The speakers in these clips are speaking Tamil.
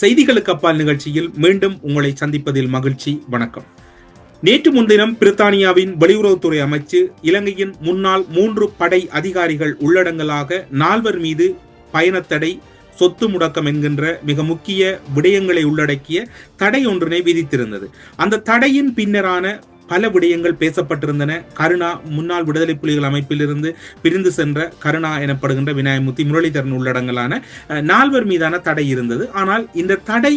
செய்திகளுக்கு அப்பால் நிகழ்ச்சியில் மீண்டும் உங்களை சந்திப்பதில் மகிழ்ச்சி. வணக்கம். நேற்று முன்தினம் பிரித்தானியாவின் வெளியுறவுத்துறை அமைச்சு இலங்கையின் முன்னாள் மூன்று படை அதிகாரிகள் உள்ளடங்கலாக நால்வர் மீது பயணத்தடை சொத்து முடக்கம் என்கின்ற மிக முக்கிய விடயங்களை உள்ளடக்கிய தடை ஒன்றினை விதித்திருந்தது. அந்த தடையின் பின்னரான பல விடயங்கள் பேசப்பட்டிருந்தன. கருணா முன்னாள் விடுதலை புலிகள் அமைப்பிலிருந்து பிரிந்து சென்ற கருணா எனப்படுகின்ற விநாயகமூர்த்தி முரளிதரன் உள்ளடங்கலான நால்வர் மீதான தடை இருந்தது. ஆனால் இந்த தடை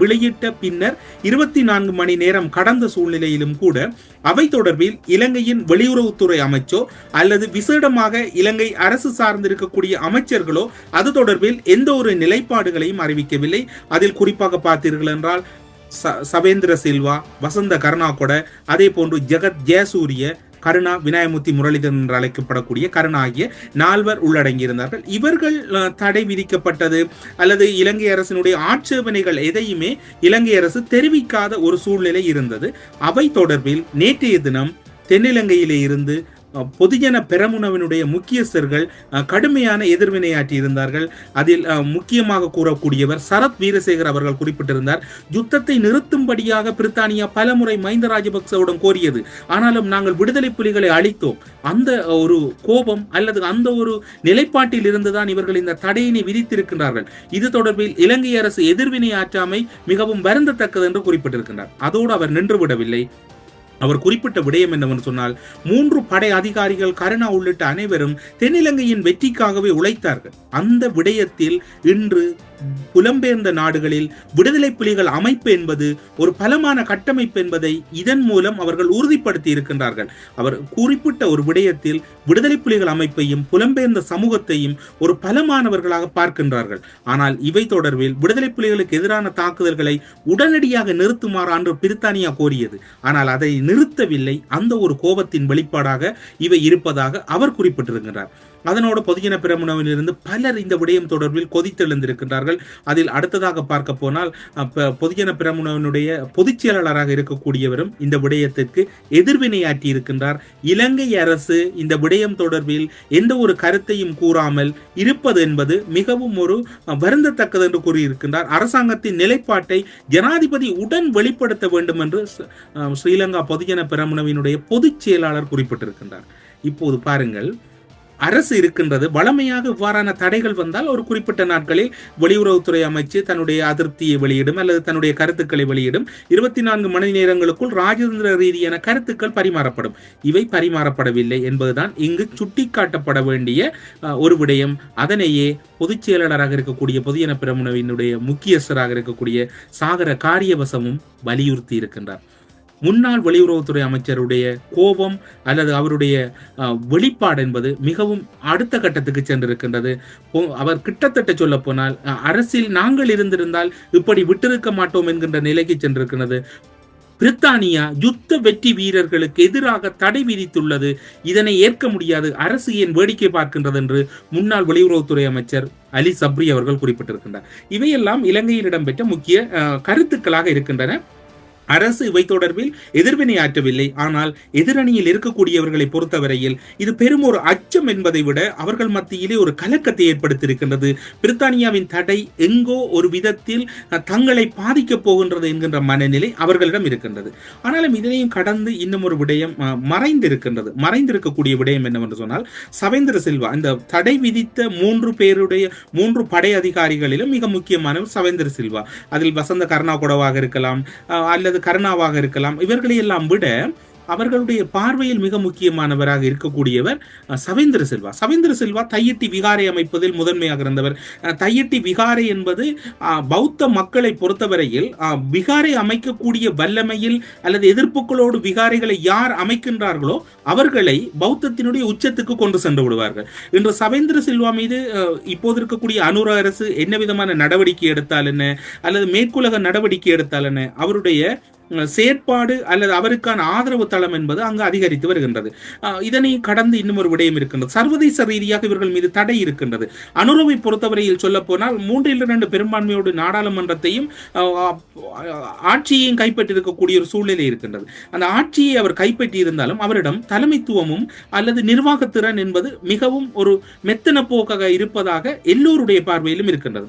வெளியிட்ட பின்னர் இருபத்தி நான்கு மணி நேரம் கடந்த சூழ்நிலையிலும் கூட அவை தொடர்பில் இலங்கையின் வெளியுறவுத்துறை அமைச்சோ அல்லது விசேடமாக இலங்கை அரசு சார்ந்திருக்கக்கூடிய அமைச்சர்களோ அது தொடர்பில் எந்த ஒரு நிலைப்பாடுகளையும் அறிவிக்கவில்லை. அதில் குறிப்பாக பார்த்தீர்கள் என்றால் சவேந்திர சில்வா வசந்த கருணா கூட அதே போன்று ஜெகத் ஜெயசூரிய கருணா விநாயகமூர்த்தி முரளிதரன் என்று அழைக்கப்படக்கூடிய கருணா ஆகிய நால்வர் உள்ளடங்கியிருந்தார்கள். இவர்கள் தடை விதிக்கப்பட்டது அல்லது இலங்கை அரசினுடைய ஆட்சேபனைகள் எதையுமே இலங்கை அரசு தெரிவிக்காத ஒரு சூழ்நிலை இருந்தது. அவை தொடர்பில் நேற்றைய தினம் தென்னிலங்கையிலே இருந்து பொதுஜன பெரமுனவினுடைய முக்கியஸ்தர்கள் கடுமையான எதிர்வினையாற்றி இருந்தார்கள். அதில் முக்கியமாக கூறக்கூடியவர் சரத் வீரசேகர் அவர்கள் குறிப்பிட்டிருந்தார். யுத்தத்தை நிறுத்தும்படியாக பிரித்தானியா பலமுறை மஹிந்த ராஜபக்சவுடன் கோரியது. ஆனாலும் நாங்கள் விடுதலை புலிகளை அழித்தோம். அந்த ஒரு கோபம் அல்லது அந்த ஒரு நிலைப்பாட்டில் இருந்துதான் இவர்கள் இந்த தடையினை விதித்திருக்கின்றார்கள். இது தொடர்பில் இலங்கை அரசு எதிர்வினை ஆற்றாமை மிகவும் வருந்தத்தக்கது என்று குறிப்பிட்டிருக்கின்றார். அதோடு அவர் நின்றுவிடவில்லை அவர் குறிப்பிட்ட விடயம் என்னவென்று சொன்னால் மூன்று படை அதிகாரிகள் கருணா உள்ளிட்ட அனைவரும் தென்னிலங்கையின் வெற்றிக்காகவே உழைத்தார்கள். அந்த விடயத்தில் இன்று புலம்பெயர்ந்த நாடுகளில் விடுதலை புலிகள் அமைப்பு என்பது ஒரு பலமான கட்டமைப்பு என்பதை இதன் மூலம் அவர்கள் உறுதிப்படுத்தி இருக்கின்றார்கள். அவர் குறிப்பிட்ட ஒரு விடயத்தில் விடுதலை புலிகள் அமைப்பையும் புலம்பெயர்ந்த சமூகத்தையும் ஒரு பலமானவர்களாக பார்க்கின்றார்கள். ஆனால் இவை தொடர்பில் விடுதலை புலிகளுக்கு எதிரான தாக்குதல்களை உடனடியாக நிறுத்துமாறு அன்று பிரித்தானியா கோரியது. ஆனால் அதை நிறுத்தவில்லை. அந்த ஒரு கோபத்தின் வெளிப்பாடாக இவை இருப்பதாக அவர் குறிப்பிட்டிருக்கிறார் அதனோடு பொதுஜன பிரமுனவிலிருந்து பலர் இந்த விடயம் தொடர்பில் கொதித்தெழுந்திருக்கின்றார்கள். அதில் அடுத்ததாக பார்க்க போனால் பொதுஜன பிரமுனவினுடைய பொதுச் செயலாளராக இருக்கக்கூடியவரும் இந்த விடயத்திற்கு எதிர்வினையாற்றி இருக்கின்றார் இலங்கை அரசு இந்த விடயம் தொடர்பில் எந்த ஒரு கருத்தையும் கூறாமல் இருப்பது என்பது மிகவும் ஒரு வருந்தத்தக்கது என்று கூறியிருக்கின்றார். அரசாங்கத்தின் நிலைப்பாட்டை ஜனாதிபதி உடன் வெளிப்படுத்த வேண்டும் என்று ஸ்ரீலங்கா பொதுஜன பிரமுனவினுடைய பொதுச் செயலாளர் குறிப்பிட்டிருக்கின்றார். இப்போது பாருங்கள் அரசு இருக்கின்றது. வளமையாக இவ்வாறான தடைகள் வந்தால் ஒரு குறிப்பிட்ட நாட்களில் வெளியுறவுத்துறை அமைச்சு தன்னுடைய அதிருப்தியை வெளியிடும் அல்லது தன்னுடைய கருத்துக்களை வெளியிடும். இருபத்தி நான்கு மணி நேரங்களுக்குள் ராஜதந்திர ரீதியான கருத்துக்கள் பரிமாறப்படும். இவை பரிமாறப்படவில்லை என்பதுதான் இங்கு சுட்டிக்காட்டப்பட வேண்டிய அஹ், ஒரு விடயம். அதனையே பொதுச் செயலாளராக இருக்கக்கூடிய பொதுஜன பிரமுனவினுடைய முக்கியஸ்தராக இருக்கக்கூடிய சாகர காரியவசமும் வலியுறுத்தி இருக்கின்றார். முன்னாள் வெளியுறவுத்துறை அமைச்சருடைய கோபம் அல்லது அவருடைய வெளிப்பாடு என்பது மிகவும் அடுத்த கட்டத்துக்கு சென்றிருக்கின்றது. அவர் கிட்டத்தட்ட சொல்ல போனால் அரசில் நாங்கள் இருந்திருந்தால் இப்படி விட்டிருக்க மாட்டோம் என்கின்ற நிலைக்கு சென்றிருக்கிறது பிரித்தானியா யுத்த வெற்றி வீரர்களுக்கு எதிராக தடை விதித்துள்ளது. இதனை ஏற்க முடியாது. அரசு ஏன் வேடிக்கை பார்க்கின்றது என்று முன்னாள் வெளியுறவுத்துறை அமைச்சர் அலி சப்ரி அவர்கள் குறிப்பிட்டிருக்கின்றார். இவையெல்லாம் இலங்கையில் இடம்பெற்ற முக்கிய அஹ், கருத்துக்களாக இருக்கின்றன. அரசு இவை தொடர்பில் எதிர்வினை ஆற்றவில்லை. ஆனால் எதிரணியில் இருக்கக்கூடியவர்களை பொறுத்தவரையில் இது பெரும் ஒரு அச்சம் என்பதை விட அவர்கள் மத்தியிலே ஒரு கலக்கத்தை ஏற்படுத்தியிருக்கின்றது. பிரித்தானியாவின் தடை எங்கோ ஒரு விதத்தில் தங்களை பாதிக்கப் போகின்றது என்கின்ற மனநிலை அவர்களிடம் இருக்கின்றது. ஆனாலும் இதனையும் கடந்து இன்னும் ஒரு விடயம் அஹ், மறைந்திருக்கின்றது. மறைந்திருக்கக்கூடிய விடயம் என்னவென்று சொன்னால் சவேந்திர சில்வா இந்த தடை விதித்த மூன்று பேருடைய மூன்று படை அதிகாரிகளிலும் மிக முக்கியமானவர் சவேந்திர சில்வா. அதில் வசந்த கருணாகுடவாக இருக்கலாம் அஹ், அல்லது கருணாவாக இருக்கலாம். இவர்களை எல்லாம் விட அவர்களுடைய பார்வையில் மிக முக்கியமானவராக இருக்கக்கூடியவர் சவேந்திர செல்வா. சவேந்திர செல்வா தையிட்டி விகாரை அமைப்பதில் முதன்மையாக இருந்தவர். தையட்டி தையிட்டி விகாரை என்பது அஹ், பௌத்த மக்களை பொறுத்தவரையில் விகாரை அமைக்கக்கூடிய வல்லமையில் அல்லது எதிர்ப்புகளோடு விகாரைகளை யார் அமைக்கின்றார்களோ அவர்களை பௌத்தத்தினுடைய உச்சத்துக்கு கொண்டு சென்று விடுவார்கள். இன்று சவேந்திர செல்வா மீது இப்போது இருக்கக்கூடிய அனுர அரசு என்ன விதமான நடவடிக்கை எடுத்தால் என்ன? அல்லது மேற்குலக நடவடிக்கை எடுத்தால் என்ன? அவருடைய செயற்பாடு அல்லது அவருக்கான ஆதரவு தளம் என்பது அங்கு அதிகரித்து வருகின்றது. இதனை கடந்து இன்னும் ஒரு விடயம் இருக்கின்றது. சர்வதேச ரீதியாக இவர்கள் மீது தடை இருக்கின்றது. அனுரவை பொறுத்தவரையில் சொல்ல போனால் மூன்றில் இரண்டு பெரும்பான்மையோடு நாடாளுமன்றத்தையும் ஆட்சியையும் கைப்பற்றியிருக்கக்கூடிய ஒரு சூழ்நிலை இருக்கின்றது. அந்த ஆட்சியை அவர் கைப்பற்றி இருந்தாலும் அவரிடம் தலைமைத்துவமும் அல்லது நிர்வாகத்திறன் என்பது மிகவும் ஒரு மெத்தன போக்காக இருப்பதாக எல்லோருடைய பார்வையிலும் இருக்கின்றது.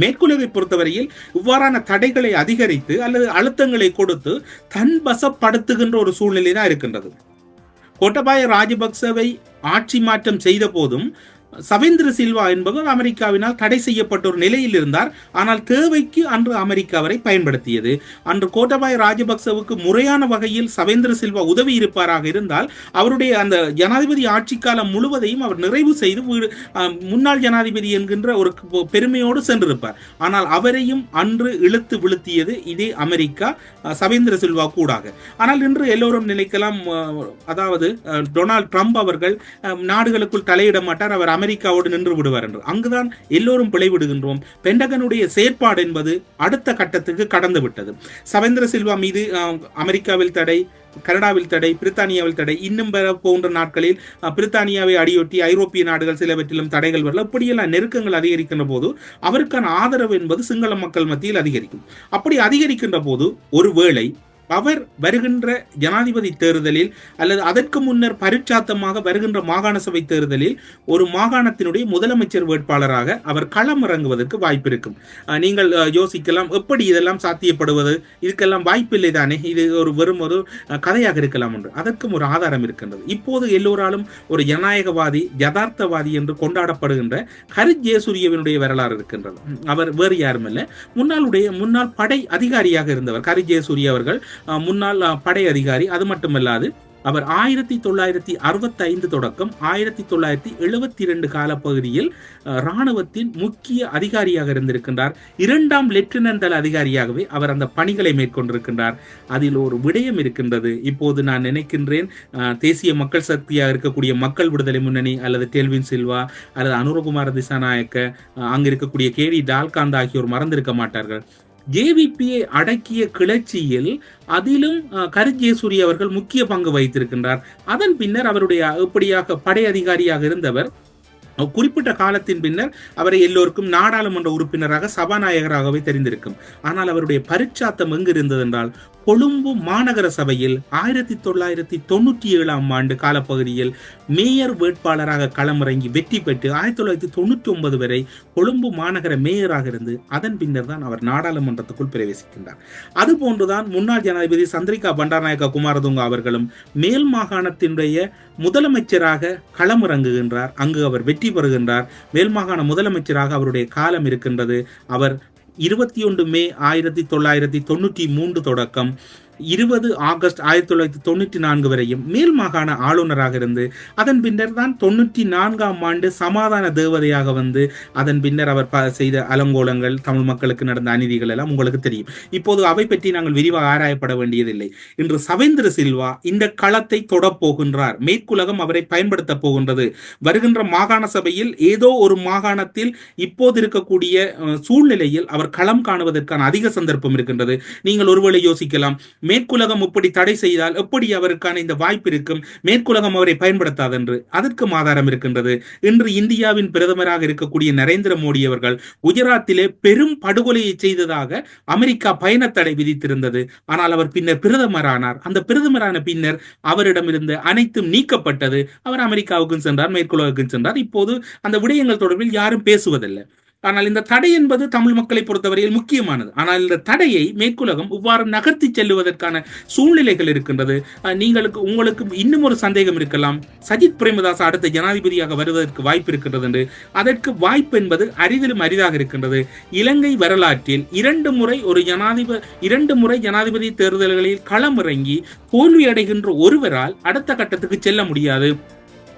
மேற்குலகை பொறுத்தவரையில் இவ்வாறான தடைகளை அதிகரித்து அல்லது அழுத்தங்களை கொடுத்து தன் வசப்படுத்துகின்ற ஒரு சூழ்நிலை தான் இருக்கின்றது. கோட்டபாய ராஜபக்சவை ஆட்சி மாற்றம் செய்த போதும் சவேந்திர சில்வா என்பவர் அமெரிக்காவினால் தடை செய்யப்பட்ட ஒரு நிலையில் இருந்தார். ஆனால் தேவைக்கு அன்று அமெரிக்கா அவரை பயன்படுத்தியது. அன்று கோட்டபாய ராஜபக்சவுக்கு முறையான வகையில் சவேந்திர சில்வா உதவி இருப்பாராக இருந்தால் அவருடைய அந்த ஜனாதிபதி ஆட்சி காலம் முழுவதையும் அவர் நிறைவு செய்து முன்னாள் ஜனாதிபதி என்கின்ற ஒரு பெருமையோடு சென்றிருப்பார். ஆனால் அவரையும் அன்று இழுத்து விழுத்தியது இதே அமெரிக்கா சவேந்திர சில்வா கூடாக. ஆனால் இன்று எல்லோரும் நினைக்கலாம் அதாவது டொனால்ட் ட்ரம்ப் அவர்கள் நாடுகளுக்குள் தலையிட மாட்டார். அவர் அமெரிக்காவோடு நின்று விடுவார் என்று. அங்குதான் எல்லோரும் பிழைவிடுகின்றோம் பெண்டகனுடைய செயற்பாடு என்பது அடுத்த கட்டத்துக்கு கடந்து விட்டது. சவேந்திர சில்வா மீது அமெரிக்காவில் தடை கனடாவில் தடை பிரித்தானியாவில் தடை இன்னும் பெற போன்ற நாட்களில் பிரித்தானியாவை அடியொட்டி ஐரோப்பிய நாடுகள் சிலவற்றிலும் தடைகள் வரல. அப்படியெல்லாம் நெருக்கங்கள் அதிகரிக்கின்ற போது அவருக்கான ஆதரவு என்பது சிங்கள மக்கள் மத்தியில் அதிகரிக்கும். அப்படி அதிகரிக்கின்ற போது ஒருவேளை அவர் வருகின்ற ஜனாதிபதி தேர்தலில் அல்லது அதற்கு முன்னர் பரிச்சாத்தமாக வருகின்ற மாகாண சபை தேர்தலில் ஒரு மாகாணத்தினுடைய முதலமைச்சர் வேட்பாளராக அவர் களம் இறங்குவதற்கு வாய்ப்பு இருக்கும் நீங்கள் யோசிக்கலாம். எப்படி இதெல்லாம் சாத்தியப்படுவது? இதுக்கெல்லாம் வாய்ப்பில்லை தானே. இது ஒரு வெறும் ஒரு கதையாக இருக்கலாம் என்று. அதற்கும் ஒரு ஆதாரம் இருக்கின்றது. இப்போது எல்லோராலும் ஒரு ஜனநாயகவாதி யதார்த்தவாதி என்று கொண்டாடப்படுகின்ற ஹரித் ஜெயசூரியவினுடைய வரலாறு இருக்கின்றது. அவர் வேறு யாரும் இல்லை முன்னாளுடைய முன்னாள் படை அதிகாரியாக இருந்தவர் ஹரித் ஜெயசூரிய அவர்கள் முன்னாள் படை அதிகாரி. அது மட்டுமல்லாது அவர் ஆயிரத்தி தொள்ளாயிரத்தி அறுபத்தி ஐந்து தொடக்கம் ஆயிரத்தி தொள்ளாயிரத்தி எழுபத்தி இரண்டு காலப்பகுதியில் இராணுவத்தின் முக்கிய அதிகாரியாக இருந்திருக்கின்றார். இரண்டாம் லெப்டினன்ட் தள அதிகாரியாகவே அவர் அந்த பணிகளை மேற்கொண்டிருக்கின்றார். அதில் ஒரு விடயம் இருக்கின்றது. இப்போது நான் நினைக்கின்றேன் தேசிய மக்கள் சக்தியாக இருக்கக்கூடிய மக்கள் விடுதலை முன்னணி அல்லது டெல்வின் சில்வா அல்லது அனுரகுமார திசாநாயக்க அங்கு இருக்கக்கூடிய கேடி டால்காந்த் ஆகியோர் மறந்திருக்க மாட்டார்கள். ஜேவிபியை அடக்கிய கிளர்ச்சியில் அதிலும் கருஜேசூரி அவர்கள் முக்கிய பங்கு வகித்திருக்கின்றார். அதன் பின்னர் அவருடைய எப்படியாக படை அதிகாரியாக இருந்தவர் குறிப்பிட்ட காலத்தின் பின்னர் அவரை எல்லோருக்கும் நாடாளுமன்ற உறுப்பினராக சபாநாயகராகவே தெரிந்திருக்கும். ஆனால் அவருடைய பரிச்சாத்தம் எங்கு இருந்தது என்றால் கொழும்பு மாநகர சபையில் ஆயிரத்தி தொள்ளாயிரத்தி தொண்ணூற்றி ஏழாம் ஆண்டு காலப்பகுதியில் மேயர் வேட்பாளராக களமிறங்கி வெற்றி பெற்று ஆயிரத்தி தொள்ளாயிரத்தி தொண்ணூற்றி ஒன்பது வரை கொழும்பு மாநகர மேயராக இருந்து அதன் பின்னர் தான் அவர் நாடாளுமன்றத்துக்குள் பிரவேசிக்கின்றார். அதுபோன்றுதான் முன்னாள் ஜனாதிபதி சந்திரிகா பண்டாரநாயக்க குமாரதுங்க அவர்களும் மேல் மாகாணத்தினுடைய முதலமைச்சராக களமிறங்குகின்றார். அங்கு அவர் வெற்றி பெறுகின்றார். மேல் மாகாண முதலமைச்சராக அவருடைய காலம் இருக்கின்றது. அவர் இருபத்தி ஒன்று மே ஆயிரத்தி தொள்ளாயிரத்தி தொண்ணூற்றி மூன்று தொடக்கம். இருபது ஆகஸ்ட் ஆயிரத்தி தொள்ளாயிரத்தி தொண்ணூற்றி நான்கு வரையும் மேல் மாகாண ஆளுநராக இருந்து அதன் பின்னர் தான் தொண்ணூற்றி நான்காம் ஆண்டு சமாதான தேவதையாக வந்து அதன் பின்னர் அவர் செய்த அலங்கோலங்கள் தமிழ் மக்களுக்கு நடந்த அநீதிகள் எல்லாம் உங்களுக்கு தெரியும். இப்போது அவை பற்றி நாங்கள் விரிவாக ஆராயப்பட வேண்டியதில்லை. இன்று சவேந்திர சில்வா இந்த களத்தை தொடப்போகின்றார் மேற்குலகம் அவரை பயன்படுத்த போகின்றது. வருகின்ற மாகாண சபையில் ஏதோ ஒரு மாகாணத்தில் இப்போது இருக்கக்கூடிய சூழ்நிலையில் அவர் களம் காணுவதற்கான அதிக சந்தர்ப்பம் இருக்கின்றது. நீங்கள் ஒருவேளை யோசிக்கலாம் மேற்குலகம் இப்படி தடை செய்தால் எப்படி அவருக்கான இந்த வாய்ப்பு இருக்கும்? மேற்குலகம் அவரை பயன்படுத்தாது என்று அதற்கும் ஆதாரம் இருக்கின்றது. இன்று இந்தியாவின் பிரதமராக இருக்கக்கூடிய நரேந்திர மோடி அவர்கள் குஜராத்திலே பெரும் படுகொலையை செய்ததாக அமெரிக்கா பயண தடை விதித்திருந்தது. ஆனால் அவர் பின்னர் பிரதமரானார். அந்த பிரதமரான பின்னர் அவரிடம் இருந்த அனைத்தும் நீக்கப்பட்டது. அவர் அமெரிக்காவுக்கும் சென்றார் மேற்குலகுக்கும் சென்றார். இப்போது அந்த விடயங்கள் தொடர்பில் யாரும் பேசுவதில்லை. ஆனால் இந்த தடை என்பது தமிழ் மக்களை பொறுத்தவரையில் முக்கியமானது. ஆனால் இந்த தடையை மேற்குலகம் இவ்வாறு நகர்த்தி செல்லுவதற்கான சூழ்நிலைகள் இருக்கின்றது. நீங்களுக்கு உங்களுக்கு இன்னும் ஒரு சந்தேகம் இருக்கலாம். சஜித் பிரேமதாஸ் அடுத்த ஜனாதிபதியாக வருவதற்கு வாய்ப்பு இருக்கின்றது என்று. அதற்கு வாய்ப்பு என்பது அரிதிலும் அரிதாக இருக்கின்றது. இலங்கை வரலாற்றில் இரண்டு முறை ஒரு ஜனாதிபதி இரண்டு முறை ஜனாதிபதி தேர்தல்களில் களமிறங்கி தோல்வி அடைகின்ற ஒருவரால் அடுத்த கட்டத்துக்கு செல்ல முடியாது.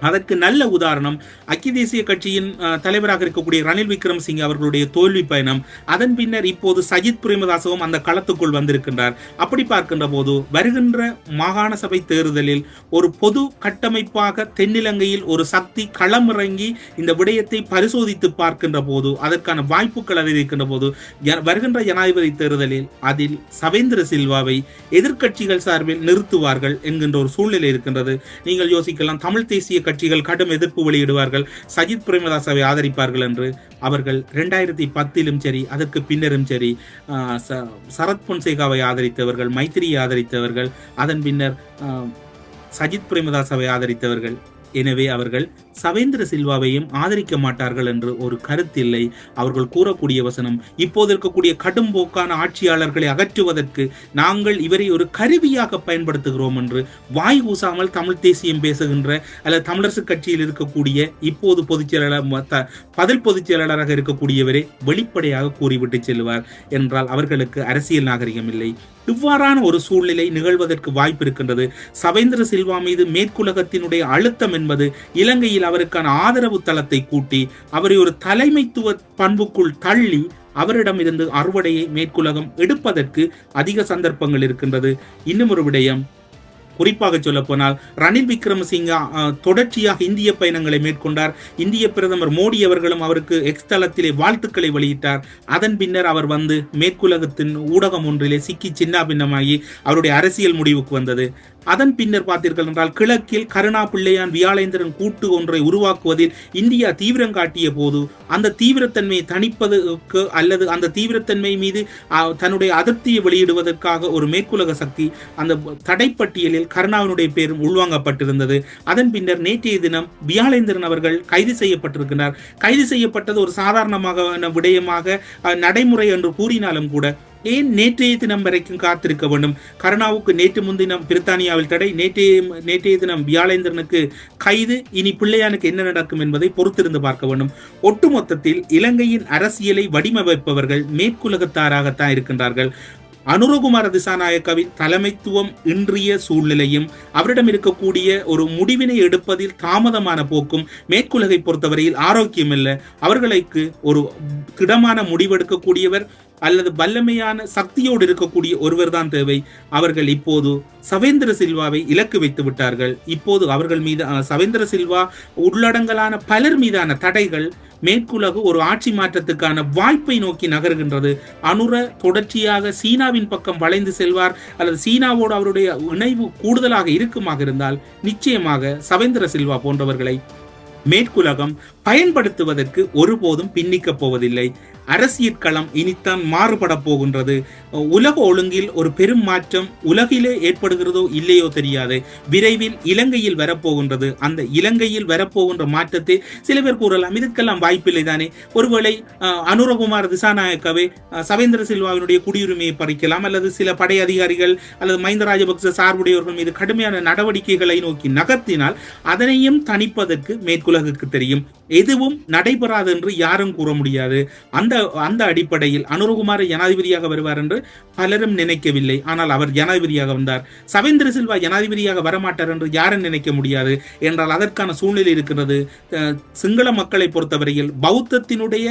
அதற்கு நல்ல உதாரணம் ஐக்கிய தேசிய கட்சியின் தலைவராக இருக்கக்கூடிய ரணில் விக்ரம் சிங் அவர்களுடைய தோல்வி பயணம். அதன் பின்னர் இப்போது சஜித் பிரேமதாசவும் அந்த களத்துக்குள் வந்திருக்கின்றார். அப்படி பார்க்கின்ற போது வருகின்ற மாகாண சபை தேர்தலில் ஒரு பொது கட்டமைப்பாக தென்னிலங்கையில் ஒரு சக்தி களமிறங்கி இந்த விடயத்தை பரிசோதித்து பார்க்கின்ற போது அதற்கான வாய்ப்புகள் அதிகரிக்கின்ற போது வருகின்ற ஜனாதிபதி தேர்தலில் அதில் சவேந்திர சில்வாவை எதிர்கட்சிகள் சார்பில் நிறுத்துவார்கள் என்கின்ற ஒரு சூழ்நிலை இருக்கின்றது. நீங்கள் யோசிக்கலாம் தமிழ் தேசிய கட்சிகள் கடும் எதிர்ப்பு வெளியிடுவார்கள். சஜித் பிரேமதாசாவை ஆதரிப்பார்கள் என்று அவர்கள் ரெண்டாயிரத்தி பத்திலும் சரி அதற்கு பின்னரும் சரி சரத் பொன்சேகாவை ஆதரித்தவர்கள் மைத்திரியை ஆதரித்தவர்கள் அதன் பின்னர் சஜித் பிரேமதாசாவை ஆதரித்தவர்கள். எனவே அவர்கள் சவேந்திர சில்வாவையும் ஆதரிக்க மாட்டார்கள் என்று ஒரு கருத்தில்லை. அவர்கள் கூறக்கூடிய வசனம் இப்போது இருக்கக்கூடிய கடும் போக்கான ஆட்சியாளர்களை அகற்றுவதற்கு நாங்கள் இவரை ஒரு கருவியாக பயன்படுத்துகிறோம் என்று வாய் கூசாமல் தமிழ் தேசியம் பேசுகின்ற அல்லது தமிழரசு கட்சியில் இருக்கக்கூடிய இப்போது பொதுச் செயலாளர் பதில் பொதுச் செயலாளராக இருக்கக்கூடியவரை வெளிப்படையாக கூறிவிட்டு செல்வார் என்றால் அவர்களுக்கு அரசியல் நாகரிகம் இல்லை. இவ்வாறான ஒரு சூழ்நிலை நிகழ்வதற்கு வாய்ப்பு இருக்கின்றது. சவேந்திர சில்வா மீது மேற்குலகத்தினுடைய அழுத்தம் என்பது இலங்கையில் அவருக்கான ஆதரவு தளத்தை கூட்டி அவரை ஒரு தலைமைத்துவ பண்புக்குள் தள்ளி அவரிடமிருந்து அறுவடையை மேற்குலகம் எடுப்பதற்கு அதிக சந்தர்ப்பங்கள் இருக்கின்றது. இன்னும் ஒரு விடயம் குறிப்பாக சொல்ல போனால் ரணில் விக்ரமசிங்க தொடர்ச்சியாக இந்திய பயணங்களை மேற்கொண்டார். இந்திய பிரதமர் மோடி அவர்களும் அவருக்கு எக்ஸ் தளத்திலே வாழ்த்துக்களை வெளியிட்டார். அதன் பின்னர் அவர் வந்து மேற்குலகத்தின் ஊடகம் ஒன்றிலே சிக்கி சின்ன பின்னமாகி அவருடைய அரசியல் முடிவுக்கு வந்தது. அதன் பின்னர் பார்த்தீர்கள் என்றால் கிழக்கில் கருணா பிள்ளையான் வியாழேந்திரன் கூட்டு ஒன்றை உருவாக்குவதில் இந்தியா தீவிரம் காட்டிய போது அந்த தீவிரத்தன்மையை தணிப்பதற்கு அல்லது அந்த தீவிரத்தன்மை மீது தன்னுடைய அதிருப்தியை வெளியிடுவதற்காக ஒரு மேற்குலக சக்தி அந்த தடைப்பட்டியலில் கருணாவினுடைய பேரும் உள்வாங்கப்பட்டிருந்தது. அதன் பின்னர் நேற்றைய தினம் வியாழேந்திரன் அவர்கள் கைது செய்யப்பட்டிருக்கிறார். கைது செய்யப்பட்டது ஒரு சாதாரணமாக விடயமாக நடைமுறை என்று கூறினாலும் கூட ஏன் நேற்றைய தினம் வரைக்கும் காத்திருக்க வேண்டும்? கருணாவுக்கு நேற்று முன்தினம் பிரித்தானியாவில் தடை நேற்றைய நேற்றைய தினம் வியாழேந்திரனுக்கு கைது இனி பிள்ளையானுக்கு என்ன நடக்கும் என்பதை பொறுத்திருந்து பார்க்க வேண்டும். ஒட்டுமொத்தத்தில் இலங்கையின் அரசியலை வடிவமைப்பவர்கள் மேற்குலகத்தாராகத்தான் இருக்கின்றார்கள். அனுரகுமார திசாநாயக்கவின் தலைமைத்துவம் இன்றிய சூழ்நிலையும் அவரிடம் இருக்கக்கூடிய ஒரு முடிவினை எடுப்பதில் தாமதமான போக்கும் மேற்குலகை பொறுத்தவரையில் ஆரோக்கியம் இல்லை அவர்களுக்கு ஒரு திடமான முடிவெடுக்கக்கூடியவர் அல்லது வல்லமையான சக்தியோடு இருக்கக்கூடிய ஒருவர் தான் தேவை. அவர்கள் இப்போது சவேந்திர சில்வாவை இலக்கு வைத்து விட்டார்கள். இப்போது அவர்கள் மீது சவேந்திர சில்வா உள்ளடங்கலான பலர் மீதான தடைகள் மேற்குலகு ஒரு ஆட்சி மாற்றத்துக்கான வாய்ப்பை நோக்கி நகர்கின்றது. அனுர தொடர்ச்சியாக சீனாவின் பக்கம் வளைந்து செல்வார். அல்லது சீனாவோடு அவருடைய இணைவு கூடுதலாக இருக்குமாக இருந்தால் நிச்சயமாக சவேந்திர சில்வா போன்றவர்களை மேற்குலகம் பயன்படுத்துவதற்கு ஒருபோதும் பின்னிக்கப் போவதில்லை. அரசியற் களம் இனித்தான் மாறுபட போகின்றது. உலக ஒழுங்கில் ஒரு பெரும் மாற்றம் உலகிலே ஏற்படுகிறதோ இல்லையோ தெரியாது. விரைவில் இலங்கையில் வரப்போகின்றது. அந்த இலங்கையில் வரப்போகின்ற மாற்றத்தை சில பேர் கூறலாம். இதுக்கெல்லாம் வாய்ப்பில்லை தானே. ஒருவேளை அனுரகுமார் திசாநாயக்கவே சவேந்திர சில்வாவினுடைய குடியுரிமையை பறிக்கலாம் அல்லது சில படை அதிகாரிகள் அல்லது மஹிந்த ராஜபக்ச சார்புடையவர்கள் மீது கடுமையான நடவடிக்கைகளை நோக்கி நகர்த்தினால் அதனையும் தணிப்பதற்கு மேற்குலகுக்கு தெரியும். எதுவும் நடைபெறாது என்று யாரும் கூற முடியாது. அந்த அந்த அடிப்படையில் அனுரகுமார ஜனாதிபதியாக வருவார் என்று பலரும் நினைக்கவில்லை. ஆனால் அவர் ஜனாதிபதியாக வந்தார். சவேந்திர சில்வா ஜனாதிபதியாக வரமாட்டார் என்று யாரும் நினைக்க முடியாது. என்றால் அதற்கான சூழ்நிலை இருக்கிறது சிங்கள மக்களை பொறுத்தவரையில் பௌத்தத்தினுடைய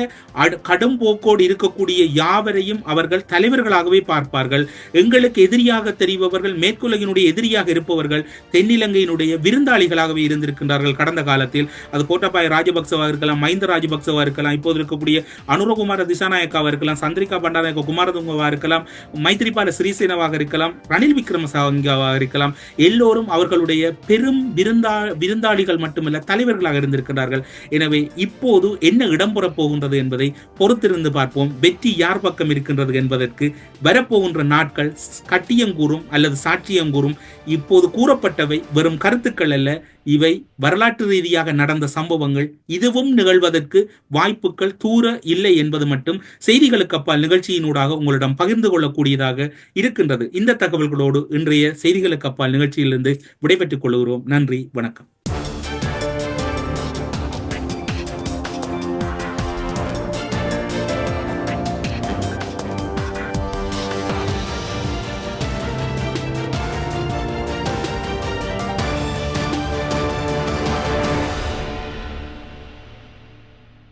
கடும் போக்கோடு இருக்கக்கூடிய யாவரையும் அவர்கள் தலைவர்களாகவே பார்ப்பார்கள். எங்களுக்கு எதிரியாக தெரிபவர்கள் மேற்குலகினுடைய எதிரியாக இருப்பவர்கள் தென்னிலங்கையினுடைய விருந்தாளிகளாகவே இருந்திருக்கின்றார்கள் கடந்த காலத்தில். அது கோட்டபாய ராஜபக்சவா இருக்கலாம் மஹிந்த ராஜபக்சவா இருக்கலாம். இப்போது இருக்கக்கூடிய அனுரகுமார் திசாநாயக்காவா இருக்கலாம் சந்திரிகா பண்டாநாயக்க குமாரதுங்கவாக இருக்கலாம் மைத்ரிபால சிறிசேனவாக இருக்கலாம் ரணில் விக்ரமசாங்காவாக இருக்கலாம். எல்லோரும் அவர்களுடைய பெரும் விருந்தா விருந்தாளிகள் மட்டுமல்ல தலைவர்களாக இருந்திருக்கிறார்கள் எனவே இப்போது என்ன இடம்பெற போகின்றது என்பதை பொறுத்திருந்து பார்ப்போம். வெற்றி யார் பக்கம் இருக்கின்றது என்பதற்கு வரப்போகின்ற நாட்கள் கட்டியங்கூறும் அல்லது சாட்சியங்கூறும் இப்போது கூறப்பட்டவை வெறும் கருத்துக்கள் அல்ல. இவை வரலாற்று ரீதியாக நடந்த சம்பவங்கள். இதுவும் நிகழ்வதற்கு வாய்ப்புகள் தூர இல்லை என்பது மட்டும் செய்திகளுக்கு அப்பால் நிகழ்ச்சியினூடாக உங்களிடம் பகிர்ந்து கொள்ளக்கூடியதாக இருக்கின்றது. இந்த தகவல்களோடு இன்றைய செய்திகளுக்கு அப்பால் நிகழ்ச்சியிலிருந்து விடைபெற்றுக் கொள்கிறோம். நன்றி வணக்கம்.